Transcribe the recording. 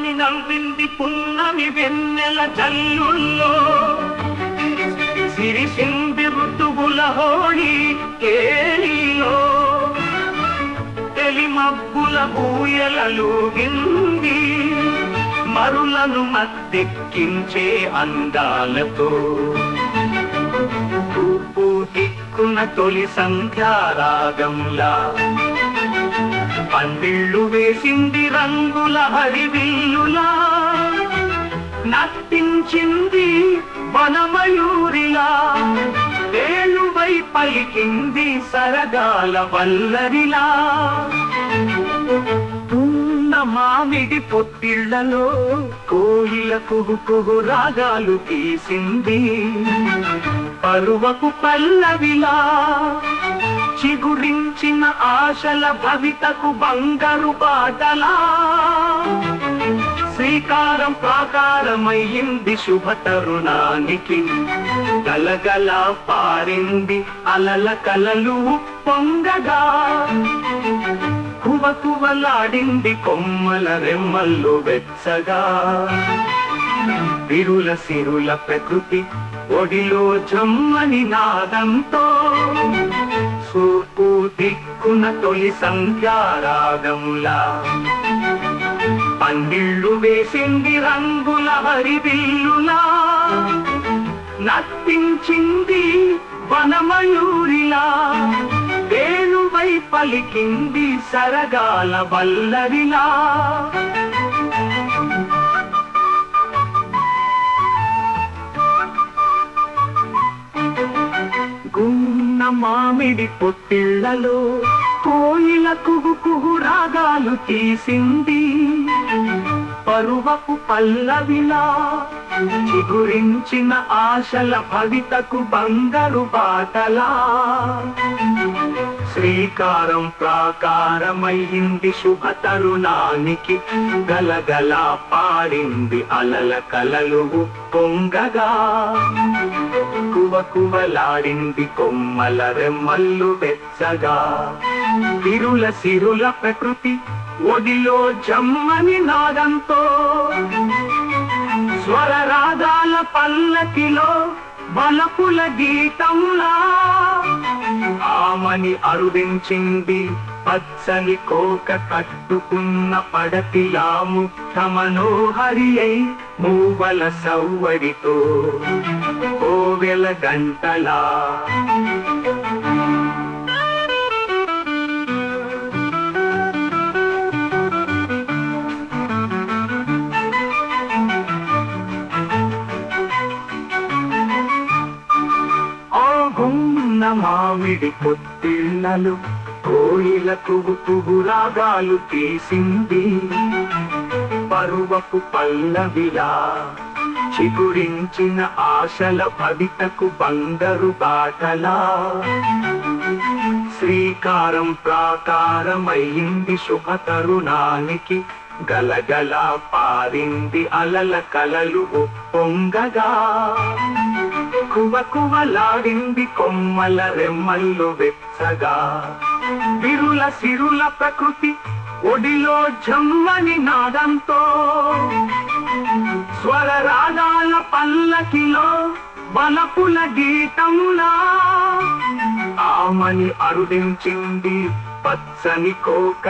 అని నవ్వింది పున్నమి వెన్నెల చల్లుల్లో. సిరిసింది ఋతువుల హోళీ కేలిలో తెలిమబ్బుల మబ్బుల మరులను మత్తెక్కించే అందాలతో. తూర్పు దిక్కున తొలి సంధ్యారాగంలా. పందిళ్ళు వేసింది రంగుల హరివిల్లులా. నర్తించింది వనమయూరిలా. వేలువై పలికింది సరగాల వల్లరిలా. ఉన్న మామిడి పొత్తిళ్ళలో కోయిల కుగు కుగు రాగాలు తీసింది. పరువకు పల్లవిలా. చిగురించిన ఆశల భవితకు బంగారు బాటలా. శ్రీకారం ప్రాకారమయ్యింది శుభ తరుణానికి. గలగల పారింది అలల కలలు పొంగగా కువ కువలాడింది కొమ్మల రెమ్మల్లో వెచ్చగా. విరుల సిరుల ప్రకృతి ఒడిలో జమ్మని నాదంతో. దిక్కున తొలి సంధ్యారాగంలా పందిళ్ళు వేసింది రంగుల హరిబిల్లులా నర్తించింది వనమయూరిలా. వేణువై పలికింది సరగాల వల్లరిలా మామిడి పొత్తిళ్ళలో కోయిల కుహు కుహు రాగాలు తీసింది. పరువపు పల్లవిలా చిగురించిన ఆశల భవితకు బంగారు బాటలా. శ్రీకారం ప్రాకారమయ్యింది శుభ తరుణానికి గలగలా పాడింది అలల కలలు పొంగగా కువ కొమ్మల రెమ్మల్లు వెచ్చగా. తిరుల సిరుల ప్రకృతి ఒడిలో జమ్మని నాదంతో. స్వర రాగాల పల్లకిలో బలపుల గీతంలా ఆమని అరుదించింది పచ్చని కోక కట్టుకున్న పడతిలా ముక్త మనోహరి అయి మూవల సౌవడితో గంటలా. ఆగున్న మామిడి పొత్తిళ్ళలు కోయిల తుగు పువ్వు రాగాలు తీసింది. పరువపు పల్లవిలా. చిగురించిన ఆశల భవితకు బందరు బాటలా. శ్రీకారం ప్రాకారమయ్యింది శుభ తరుణానికి గలగల పారింది అలల కలలు ఒప్పొంగగా కువ కువలాడింది కొమ్మల రెమ్మల్లు వెచ్చగా. విరుల సిరుల ప్రకృతి ఒడిలో జమ్మని నాదంతో. స్వర రాగాల పల్లకిలో బలపుల గీతంలా ఆమని అరుదించింది పచ్చని కోక